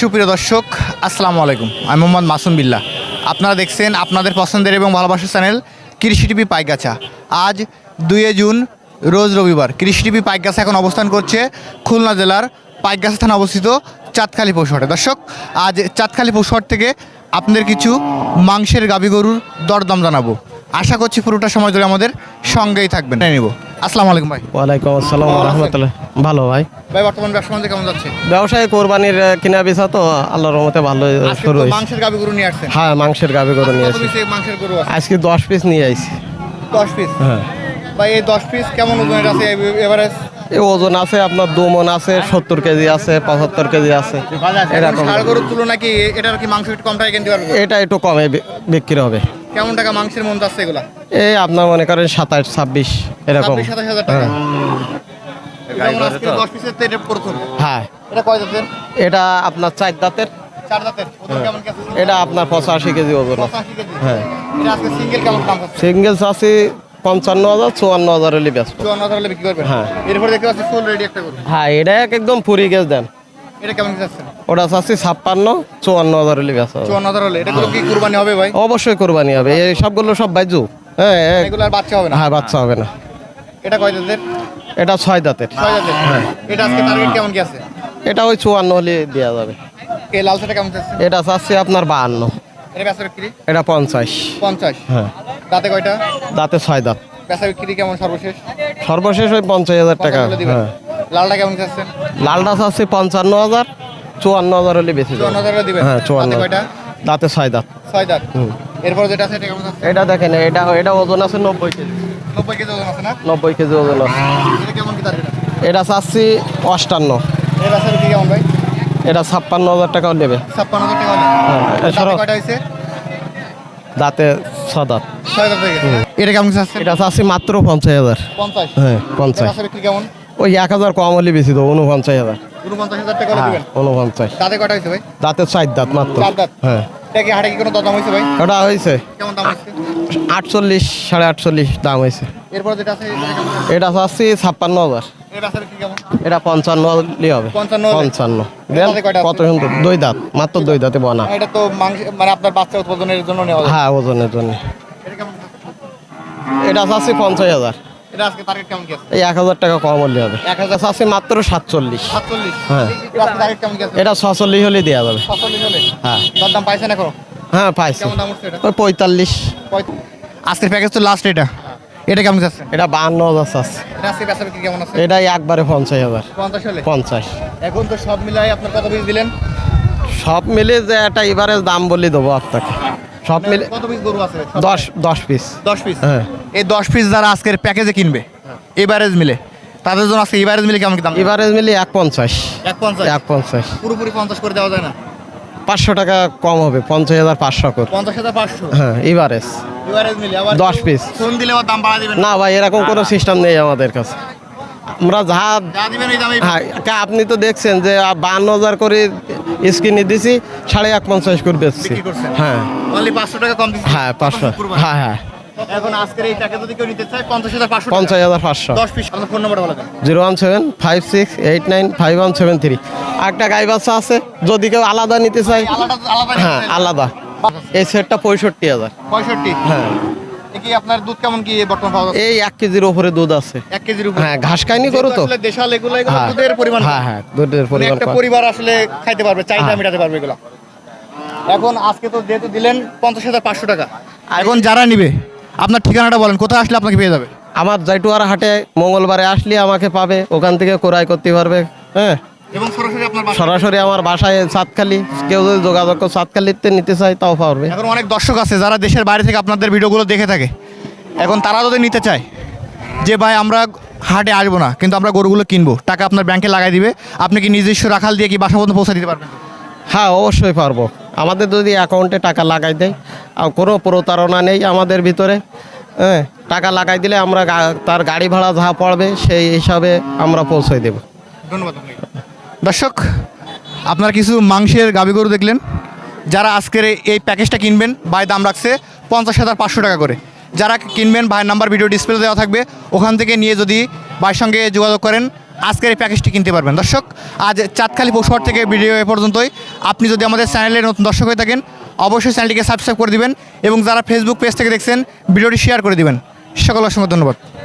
সুপ্রিয় দর্শক, আসসালামু আলাইকুম। আমি মোহাম্মদ মাসুম বিল্লাহ। আপনারা দেখছেন আপনাদের পছন্দের এবং ভালোবাসার চ্যানেল কৃষি টিভি পাইগাছা। আজ দুয়ে জুন, রোজ রবিবার। কৃষি টিভি পাইগাছা এখন অবস্থান করছে খুলনা জেলার পাইগাছা থানা অবস্থিত চাঁদখালি পশুহাটে দর্শক, আজ চাঁদখালি পশুহাট থেকে আপনাদের কিছু মাংসের গাভী গরুর দরদাম জানাব। আশা করছি পুরোটা সময় ধরে আমাদের সঙ্গেই থাকবেন। নিব আসসালামু আলাইকুম ভাই। ওয়ালাইকুম আসসালাম রহমতুল্লাহ। ভালো ভাই। ভাই বর্তমান ব্যবসা বাণিজ্য কেমন যাচ্ছে? ব্যবসায় কোরবানির কিনা বেচা তো আল্লাহর রহমতে ভালো শুরু হয়েছে। মাংসের গাভী গরু নিয়ে আসছেন। হ্যাঁ মাংসের গাবে কত নিয়েছি মাংসের গরু আজকে দশ পিস নিয়ে আইছি। দশ পিস? হ্যাঁ। ভাই এই দশ পিস কেমন ওজনের আছে এভারেজ? এই ওজন আছে আপনার দু মন আছে সত্তর কেজি আছে পঁচাত্তর কেজি আছে। এরকম। ষাড় গরুর তুলনা কি এটার কি মাংস একটু কম টাকা কিনতে পারব? এটা একটু কমে বিক্রি হবে। কেমন টাকা মাংসের মন যাচ্ছে এগুলা? এই আপনার মনে করেন সাতাশ ছাব্বিশ এরকম। সাতাশ হাজার টাকা। হ্যাঁ। যেমন আজকে দশ পিসের তো এটা প্রথম। হ্যাঁ। এটা কয় জাতের? এটা আপনার চার দাঁতের চার জাতের। ওজন কেমন কি আছে? এটা আপনার পঁচাশি কেজি ওজন। আছে পঁচাশি কেজি। হ্যাঁ। এটা আজকে সিঙ্গেল কেমন দাম আছে সিঙ্গেল আছে পঞ্চান্ন হাজার চুয়ান্ন হাজার হলে ব্যস্ত চুয়ান্ন হাজার হলে বিক্রি করবেন। হ্যাঁ। এরপর দেখতে পাচ্ছি ফুল রেডি একটা হ্যাঁ এটা এক একদম পুরি গেছ দেন। এটা কেমন যাচ্ছে? ওটা চাচ্ছি ছাপ্পান্ন চুয়ান্ন হাজার হলে বেচা চুয়ান্ন হাজার হলে এটা কি কুরবানি হবে ভাই? অবশ্যই কোরবানি হবে। এই সবগুলো সব বাইজু। হ্যাঁ এক- এগুলো আর বাচ্চা হবে না? হ্যাঁ বাচ্চা হবে না। এটা কয় জাতের? এটা ছয় দাঁতের ছয় জাতের। এটা আজকে টার্গেট কেমন কি আছে? এটা ওই চুয়ান্ন হলে দেওয়া যাবে। এই লাল শাটা কেমন যাচ্ছে? এটা চাচ্ছি আপনার বাহান্ন। এটা বেচা বিক্রি? এটা পঞ্চাশ। পঞ্চাশ? হ্যাঁ। দাঁতে কয়টা? দাঁতে ছয় দাঁত। বেচা বিক্রি কেমন সর্বশেষ? সর্বশেষ ওই পঞ্চাশ হাজার টাকা। পঞ্চাশ হলে দিবেন। হ্যাঁ। লালটা কেমন যাচ্ছে লালটা চাচ্ছি পঞ্চান্ন হাজার চুয়ান্ন হাজার হলে বেশি চুয়ান্ন হাজার দিবেন? হ্যাঁ চুয়ান্ন কয়টা? দাঁতে ছয় দাঁত। ছয় দাঁত। এরপর যেটা আছে এটা কেমন এটা দেখেন এটা এটা ওজন আছে নব্বই কেজি। নব্বই কেজি ওজন আছে না? নব্বই কেজি ওজন আছে। এটা কেমন কি টার্গেট এটা চাচ্ছি অষ্টান্ন। এই বেচা বিক্রি কেমন ভাই? এটা ছাপ্পান্ন হাজার টাকাও নেবে। ছাপ্পান্ন হাজার টাকা হ্যাঁ। কয়টা হয়েছে? দাঁতে ছ ছয় দাঁত এটা কেমন এটা চাচ্ছি মাত্র পঞ্চাশ হাজার। পঞ্চাশ। হ্যাঁ পঞ্চাশ। কেমন? ওই এক হাজার কম হলে বেশি দেবো উনপঞ্চাশ হাজার। উনপঞ্চাশ হাজার টাকা হ্যাঁ উনপঞ্চাশ। দাঁতে কয়টা হয়েছে ভাই? দাঁতের চার দাঁত মাত্র। হ্যাঁ। কি হাটে কি কোনো দরদাম হয়েছে ভাই? ওটা হয়েছে। কেমন দাম হয়েছে? আটচল্লিশ সাড়ে আটচল্লিশ দাম হয়েছে। এরপর যেটা আছে এটা ছাপ্পান্ন হাজার। এটা পঞ্চান্ন হবে। পঞ্চান্ন দাঁতে কয়টা আছে? কত সুন্দর দুই দাঁত মাত্র দুই দাঁতে বনা। এটা তো মানে আপনার বাচ্চা উৎপাদনের জন্য নেওয়া হ্যাঁ ওজনের জন্য। এটা কেমন? এটা চাচ্ছি পঞ্চাশ হাজার। এটা আজকে টার্গেট কেমন কি আছে? এই এক হাজার টাকা কম হলে হবে। এক হাজার চাচ্ছি মাত্র সাতচল্লিশ। সাতচল্লিশ? হ্যাঁ। এটা আজকে টার্গেট কেমন কি আছে? এটা ছচল্লিশ হলে দেওয়া যাবে। সাতচল্লিশ হলে? হ্যাঁ। দরদাম পাইছেন এখনও? হ্যাঁ পাইছি। কেমন দাম উঠছে এটা? ওই পঁয়তাল্লিশ। আজকের প্যাকেজ তো লাস্ট এটা। এটা কেমন যাচ্ছে এটা বাহান্ন হাজার চাচ্ছে। এটা আজকে বেচা বিক্রি কেমন আছে? এটাই একবারে পঞ্চাশ হাজার। পঞ্চাশ হলে? পঞ্চাশ। এখন তো সব মিলাই আপনার কত পিস দিলেন? সব মিলে যে একটা এবারে দাম বলে দেবো আপনাকে। সব মিলে কত পিস গরু আছে? দশ দশ পিস দশ পিস হ্যাঁ। এই দশ পিস যারা আজকের প্যাকেজে কিনবে এভারেজ মিলে তাদের জন্য আজকে এভারেজ মিলে কেমন দাম? এবারে মিলে এক পঞ্চাশ। এক পঞ্চাশ? এক পঞ্চাশ। পুরোপুরি পঞ্চাশ করে দেওয়া যায় না? পাঁচশো টাকা কম হবে পঞ্চাশ হাজার পাঁচশো করে। পঞ্চাশ হাজার পাঁচশো? হ্যাঁ এভারেজ মিলে আবার দশ piece। ফোন দিলে আবার দাম বাড়া দিবেন না? ভাই এরকম কোনো সিস্টেম নেই আমাদের কাছে। আমরা যা হ্যাঁ আপনি তো দেখছেন যে বান্ন হাজার করে স্ক্রিনে দিছি সাড়ে এক পঞ্চাশ করে বেচছি। হ্যাঁ। পাঁচশো টাকা কম হ্যাঁ পাঁচশো। হ্যাঁ হ্যাঁ। এখন আজকের এই টাকা যদি কেউ নিতে চায় পঞ্চাশ হাজার পাঁচশো পঞ্চাশ হাজার পাঁচশো। দশ পিস। আপনার ফোন নাম্বার বলা zero one seven five six eight nine five one seven three. একটা গাই বাচ্চা আছে যদি কেউ আলাদা নিতে চায় হ্যাঁ আলাদা। এই সেটটা পঁয়ষট্টি হাজার। পঁয়ষট্টি? হ্যাঁ। কি আপনার দুধ কেমন কি বর্তমান পাওয়া যাচ্ছে এই এক কেজির ওপরে দুধ আছে। এক কেজির উপর? হ্যাঁ ঘাস খাইনি করো তো। আসলে দেশাল এগুলো এগুলো হ্যাঁ। দুধের পরিমাণ হ্যাঁ হ্যাঁ দুধের মানে পরিমাণ একটা পরিবার আসলে খাইতে পারবে চাহিদা। মেটাতে পারবে এগুলো। এখন আজকে তো যেহেতু দিলেন পঞ্চাশ হাজার পাঁচশো টাকা এখন যারা নিবে আপনার ঠিকানাটা বলেন কোথায় আসলে আপনাকে পেয়ে যাবে? আমার জাইটুয়ার হাটে মঙ্গলবারে আসলে আমাকে পাবে ওখান থেকে ক্রয় করতে পারবে হ্যাঁ। এবং সরাসরি আপনার বাসায়- সরাসরি আমার বাসায় সাতখালি কেউ যদি যোগাযোগ করে সাতখালিতে নিতে চায় তাও পারবে এখন অনেক দর্শক আছে যারা দেশের বাইরে থেকে আপনাদের ভিডিওগুলো দেখে থাকে। এখন তারা যদি নিতে চায় যে ভাই আমরা হাটে আসব না কিন্তু আমরা গরুগুলো কিনবো টাকা আপনার ব্যাংকে লাগাই দিবে আপনি কি নিজস্ব রাখাল দিয়ে কি বাসা পর্যন্ত পৌঁছে দিতে পারবেন? হ্যাঁ অবশ্যই পারব। আমাদের যদি অ্যাকাউন্টে টাকা লাগাই দেয় আর কোনো প্রতারণা নেই আমাদের ভিতরে হ্যাঁ টাকা লাগাই দিলে আমরা তার গাড়ি ভাড়া যা পড়বে সেই হিসাবে আমরা পৌঁছে দেবো। ধন্যবাদ। দর্শক, আপনারা কিছু মাংসের গাভী গরু দেখলেন। যারা আজকের এই- এই প্যাকেজটা কিনবেন, ভাই দাম রাখছে পঞ্চাশ হাজার পাঁচশো টাকা করে। যারা কিনবেন, ভাইয়ের নাম্বার ভিডিও ডিসপ্লে দেওয়া থাকবে, ওখান থেকে নিয়ে যদি ভাইয়ের সঙ্গে যোগাযোগ করেন, আজকের এই প্যাকেজটি কিনতে পারবেন। দর্শক, আজ চাঁদখালি পশুহাট থেকে ভিডিও এ পর্যন্তই। আপনি যদি আমাদের চ্যানেলে নতুন দর্শক হয়ে থাকেন, অবশ্যই চ্যানেলটিকে সাবস্ক্রাইব করে দিবেন এবং যারা ফেসবুক পেজ থেকে দেখছেন, ভিডিওটি শেয়ার করে দিবেন। সকল অসংখ্য ধন্যবাদ।